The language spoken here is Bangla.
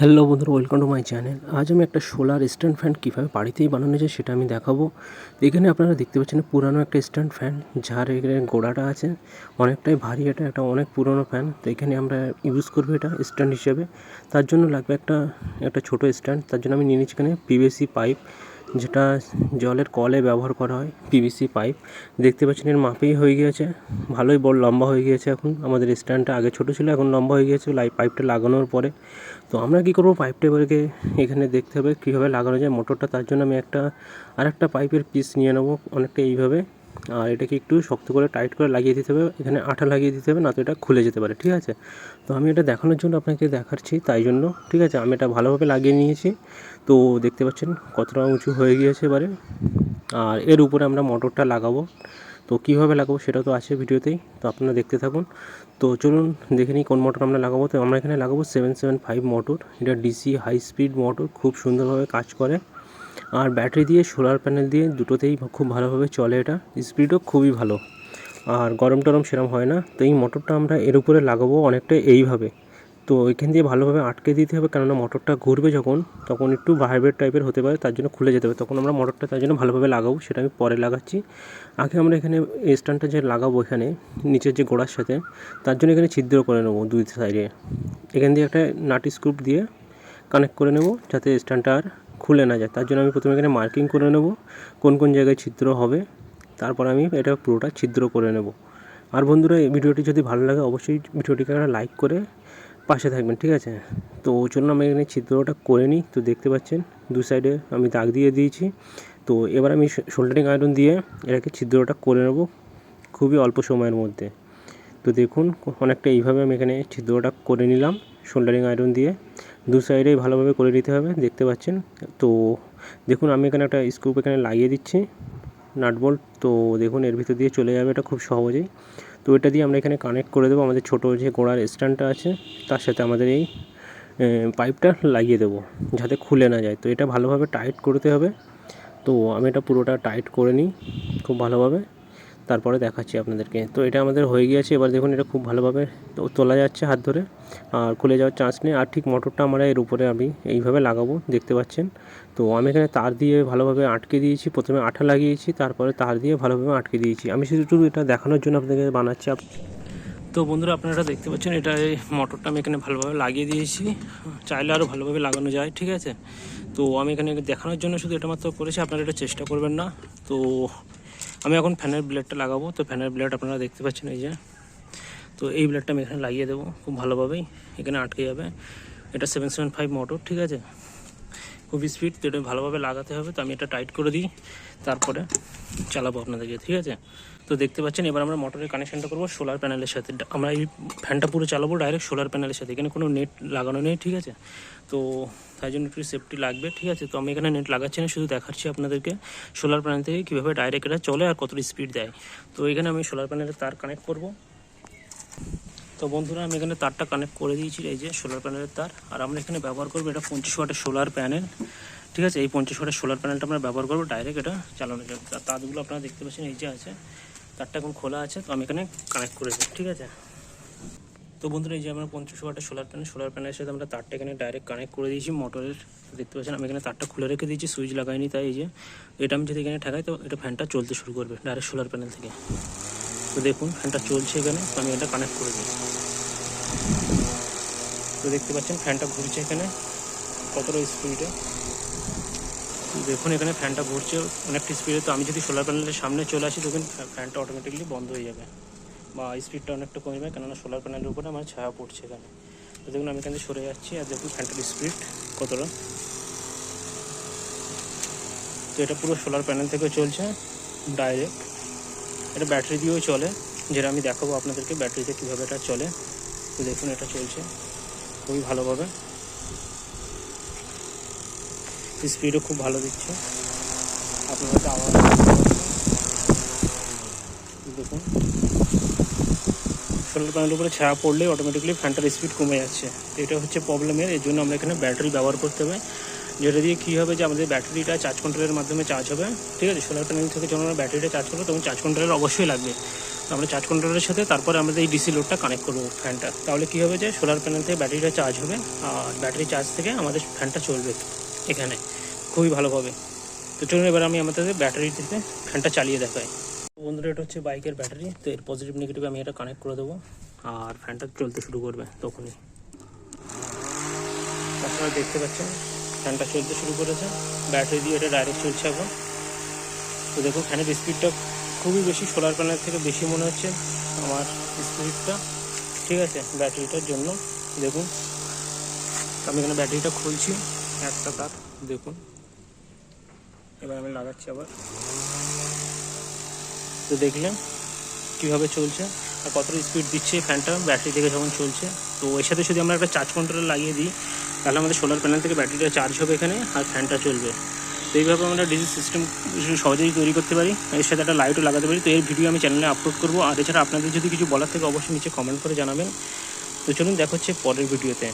হ্যালো বন্ধুরা ওয়েলকাম টু মাই চ্যানেল আজ আমি একটা সোলার স্ট্যান্ড ফ্যান কীভাবে বাড়িতেই বানানো যায় সেটা আমি দেখাবো। এখানে আপনারা দেখতে পাচ্ছেন পুরানো একটা স্ট্যান্ড ফ্যান যার এখানে গোড়াটা আছে, অনেকটাই ভারী এটা একটা অনেক পুরনো ফ্যান তো এখানে আমরা ইউজ করব এটা স্ট্যান্ড হিসেবে। তার জন্য লাগবে একটা একটা ছোটো স্ট্যান্ড তার জন্য আমি নিয়ে নিচ্ছি এখানে পিভিসি পাইপ যেটা জলের কলে ব্যবহার করা হয় পিভিসি পাইপ দেখতে পাচ্ছেন এর মাপেই হয়ে গিয়েছে। ভালোই বড়, লম্বা হয়ে গিয়েছে এখন। আমাদের স্ট্যান্ডটা আগে ছোটো ছিল, এখন লম্বা হয়ে গিয়েছে। লাই পাইপটা লাগানোর পরে। তো আমরা কী করব? পাইপটা এবারকে এখানে দেখতে হবে কীভাবে লাগানো যায়। মোটরটা তার জন্য আমি একটা আর একটা পাইপের পিস নিয়ে নেব। অনেকটা এইভাবে। আর এটাকে একটু শক্ত করে টাইট করে লাগিয়ে দিতে হবে। এখানে আঠা লাগিয়ে দিতে হবে, না তো এটা খুলে যেতে পারে, ঠিক আছে? তো আমি এটা দেখানোর জন্য আপনাকে দেখাচ্ছি, তাই জন্য, ঠিক আছে? আমি এটা ভালোভাবে লাগিয়ে নিয়েছি। তো দেখতে পাচ্ছেন কতটা উঁচু হয়ে গিয়েছে এবারে। আর এর উপরে আমরা মোটরটা লাগাবো। তো কীভাবে লাগাবো সেটা তো আছে ভিডিওতেই, তো আপনারা দেখতে থাকুন। তো চলুন দেখে নিই কোন মোটর আমরা লাগাবো। তো আমরা এখানে লাগাবো সেভেন সেভেন ফাইভ মোটর। এটা ডিসি হাই স্পিড মোটর, খুব সুন্দরভাবে কাজ করে। আর ব্যাটারি দিয়ে সোলার প্যানেল দিয়ে দুটোতেই খুব ভালোভাবে চলে এটা। স্পিডও খুবই ভালো। আর গরম টরম সেরম হয় না। তো এই মোটরটা আমরা এর উপরে লাগাবো অনেকটা এইভাবে। তো এখান দিয়ে ভালোভাবে আটকে দিতে হবে, কেননা মোটরটা ঘুরবে যখন, তখন একটু ভাইব্রেট টাইপের হতে পারে, তার জন্য খুলে যেতে হবে। তখন আমরা মোটরটা তার জন্য ভালোভাবে লাগাবো, সেটা আমি পরে লাগাচ্ছি। আগে আমরা এখানে স্ট্যান্ডটা যে লাগাবো এখানে, নিচের যে গোড়ার সাথে, তার জন্য এখানে ছিদ্র করে নেব দুই সাইডে এখান দিয়ে একটা নাটি স্ক্রুপ দিয়ে কানেক্ট করে নেব, যাতে স্ট্যান্ডটা আর খুলে না যায়। তার জন্য আমি প্রথমে এখানে মার্কিং করে নেব, কোন কোন জায়গায় ছিদ্র হবে। তারপর আমি এটা পুরোটা ছিদ্র করে নেব। আর বন্ধুরা, এই ভিডিওটি যদি ভালো লাগে, অবশ্যই ভিডিওটিকে একটা লাইক করে পাশে থাকবেন, ঠিক আছে? তো চলুন আমি এখানে ছিদ্রটা করে নিই। তো দেখতে পাচ্ছেন, দু সাইডে আমি দাগ দিয়ে দিয়েছি। তো এবার আমি শোল্ডারিং আয়রন দিয়ে এটাকে ছিদ্রটা করে নেব খুবই অল্প সময়ের মধ্যে। তো দেখুন, অনেকটা এইভাবে আমি এখানে ছিদ্রটা করে নিলাম। শোল্ডারিং আয়রন দিয়ে দু সাইডেই ভালোভাবে করে নিতে হবে, দেখতে পাচ্ছেন? তো দেখুন, আমি এখানে একটা স্ক্রুপ এখানে লাগিয়ে দিচ্ছি নাটবোল্ট তো দেখুন, এর ভিতর দিয়ে চলে যাবে এটা খুব সহজেই। তো এটা দিয়ে আমরা এখানে কানেক্ট করে দেবো, আমাদের ছোটো যে গোড়ার স্ট্যান্ডটা আছে, তার সাথে আমাদের এই পাইপটা লাগিয়ে দেবো, যাতে খুলে না যায়। তো এটা ভালোভাবে টাইট করতে হবে। তো আমি এটা পুরোটা টাইট করে নিই, খুব ভালোভাবে। তারপরে দেখাচ্ছি আপনাদেরকে। তো এটা আমাদের হয়ে গিয়েছে, এবার দেখুন এটা খুব ভালোভাবে তোলা যাচ্ছে হাত ধরে। আর খুলে যাওয়ার চান্স নেই। আর ঠিক মোটরটা আমরা এর উপরে আমি এইভাবে লাগাবো, দেখতে পাচ্ছেন? তো আমি এখানে তার দিয়ে ভালোভাবে আটকে দিয়েছি। প্রথমে আঠা লাগিয়েছি, তারপরে তার দিয়ে ভালোভাবে আটকে দিয়েছি। আমি শুধু শুধু এটা দেখানোর জন্য আপনাদের বানাচ্ছি তো বন্ধুরা, আপনারা দেখতে পাচ্ছেন এটা এই মোটরটা আমি এখানে ভালোভাবে লাগিয়ে দিয়েছি। চাইলে আরও ভালোভাবে লাগানো যায়, ঠিক আছে? তো আমি এখানে দেখানোর জন্য শুধু এটা মাত্র করেছি। আপনারা এটা চেষ্টা করবেন না। তো আমি এখন ফ্যানের ব্লেডটা লাগাবো। তো ফ্যানের ব্লেড আপনারা দেখতে পাচ্ছেন এই যে। তো এই ব্লেডটা আমি এখানে লাগিয়ে দেবো খুব ভালোভাবেই। এখানে আটকে যাবে। এটা সেভেন সেভেন ফাইভ মোটর ঠিক আছে? খুব স্পিড তো এটা ভালোভাবে লাগাতে হবে, তো আমি এটা টাইট করে দিই, তারপরে চালাবো আপনাদেরকে, ঠিক আছে? তো দেখতে পাচ্ছেন, এবার আমরা মোটরের কানেকশনটা করব সোলার প্যানেলের সাথে। আমরা এই ফ্যানটা পুরো চালাবো ডাইরেক্ট সোলার প্যানেলের সাথে, এখানে কোনো নেট লাগানো নেই, ঠিক আছে? তো তাই জন্য একটু সেফটি লাগবে, ঠিক আছে? তো আমি এখানে নেট লাগাচ্ছি না, শুধু দেখাচ্ছি আপনাদেরকে সোলার প্যানেল থেকে কীভাবে ডাইরেক্ট এটা চলে আর কত স্পিড দেয়। তো এখানে আমি সোলার প্যানেলের তার কানেক্ট করব। তো বন্ধুরা, আমি এখানে তারটা কানেক্ট করে দিয়েছি, এই যে সোলার প্যানেলের তার। আর আমরা এখানে ব্যবহার করব এটা পঞ্চাশ ওয়াটের সোলার প্যানেল ঠিক আছে? এই পঞ্চাশ ওয়াটের সোলার প্যানেলটা আমরা ব্যবহার করব ডাইরেক্ট এটা চালানো যাবে তারগুলো আপনারা দেখতে পাচ্ছেন, এই যে আছে। তারটা এখন খোলা আছে, তো আমি এখানে কানেক্ট করে দিই ঠিক আছে? তো বন্ধুরা, এই যে আমরা পঞ্চাশ ওয়াটের সোলার প্যানেল সোলার প্যানেলের সাথে আমরা তারটা এখানে ডাইরেক্ট কানেক্ট করে দিয়েছি মোটরের দেখতে পাচ্ছেন, আমি এখানে তারটা খুলে রেখে দিয়েছি সুইচ লাগাইনি তাই এই যে। এটা আমি যদি এখানে ঠেকাই, তো এটা ফ্যানটা চলতে শুরু করবে ডাইরেক্ট সোলার প্যানেল থেকে। তো দেখুন, ফ্যানটা চলছে এখানে, তো আমি এটা কানেক্ট করে দিই। তো দেখতে পাচ্ছেন, ফ্যানটা ঘুরছে এখানে, কতটা স্পিডে দেখুন, এখানে ফ্যানটা ঘুরছে অনেকটা স্পিডে তো আমি যদি সোলার প্যানেলের সামনে চলে আসি তখন ফ্যানটা অটোমেটিকলি বন্ধ হয়ে যাবে। বা স্পিডটা অনেকটা কমে যাবে, কেননা সোলার প্যানেলের উপরে আমার ছায়া পড়ছে এখানে। তো দেখুন, আমি এখানে সরে যাচ্ছি আর দেখুন, ফ্যানটার স্পিড কতটা। তো এটা পুরো সোলার প্যানেল থেকে চলছে ডাইরেক্ট এটা ব্যাটারি দিয়েও চলে। যেটা আমি দেখাবো আপনাদেরকে, ব্যাটারিতে কীভাবে এটা চলে। তো দেখুন, এটা চলছে। খুবই ভালোভাবে। স্পিডও খুব ভালো দিচ্ছে। আপনারা আওয়াজ দেখুন। সোলার প্যানেলের উপরে ছায়া পড়লে অটোমেটিকলি ফ্যানটার স্পিড কমে যাচ্ছে। এটা হচ্ছে প্রবলেমের এর জন্য আমরা এখানে ব্যাটারি ব্যবহার করতে হবে। যেটা দিয়ে কী হবে যে আমাদের ব্যাটারিটা চার্জ কন্ট্রোলের মাধ্যমে চার্জ হবে, ঠিক আছে? সোলার প্যানেল থেকে যখন আমরা ব্যাটারিটা চার্জ করব তখন চার্জ কন্ট্রোলের অবশ্যই লাগবে। আমরা চার্জ কন্ট্রোলের সাথে তারপরে আমাদের এই ডিসি লোডটা কানেক্ট করব ফ্যানটা তাহলে কী হবে যে সোলার প্যানেল থেকে ব্যাটারিটা চার্জ হবে, আর ব্যাটারি চার্জ থেকে আমাদের ফ্যানটা চলবে এখানে। খুবই ভালোভাবে তো চলুন এবার আমি আমাদের ব্যাটারি থেকে ফ্যানটা চালিয়ে দেখাই। বন্ধুরা, এটা হচ্ছে বাইকের ব্যাটারি। তো এর পজিটিভ নেগেটিভ আমি এটা কানেক্ট করে দেবো, আর ফ্যানটা চলতে শুরু করবে তখনই। আপনারা দেখতে পাচ্ছেন ফ্যানটা চলতে শুরু করেছে। ব্যাটারি দিয়ে এটা ডাইরেক্ট চলছে এখন। তো দেখুন ফ্যানের স্পিডটা খুবই বেশি। সোলার প্যানেল থেকে বেশি মনে হচ্ছে আমার স্পিডটা ঠিক আছে, ব্যাটারিটার জন্য। দেখুন, আমি এখানে ব্যাটারিটা খুলছি। একটা তার, দেখুন। এবার আমি লাগাচ্ছি আবার। তো দেখলেন কীভাবে চলছে আর কতটা স্পিড দিচ্ছে ফ্যানটা। ব্যাটারি থেকে যখন চলছে। তো এর সাথে যদি আমরা একটা চার্জ কন্ট্রোল লাগিয়ে দিই তাহলে আমাদের সোলার প্যানেল থেকে ব্যাটারিটা চার্জ হবে এখানে আর ফ্যানটা চলবে। তো এইভাবে আমরা ডিজি সিস্টেম সহজেই তৈরি করতে পারি। এর সাথে একটা লাইটও লাগাতে পারি। তো এর ভিডিও আমি চ্যানেলে আপলোড করব। আর এছাড়া আপনাদের যদি কিছু বলার থেকে, অবশ্যই নিচে কমেন্ট করে জানাবেন। তো চলুন দেখা হচ্ছে পরের ভিডিওতে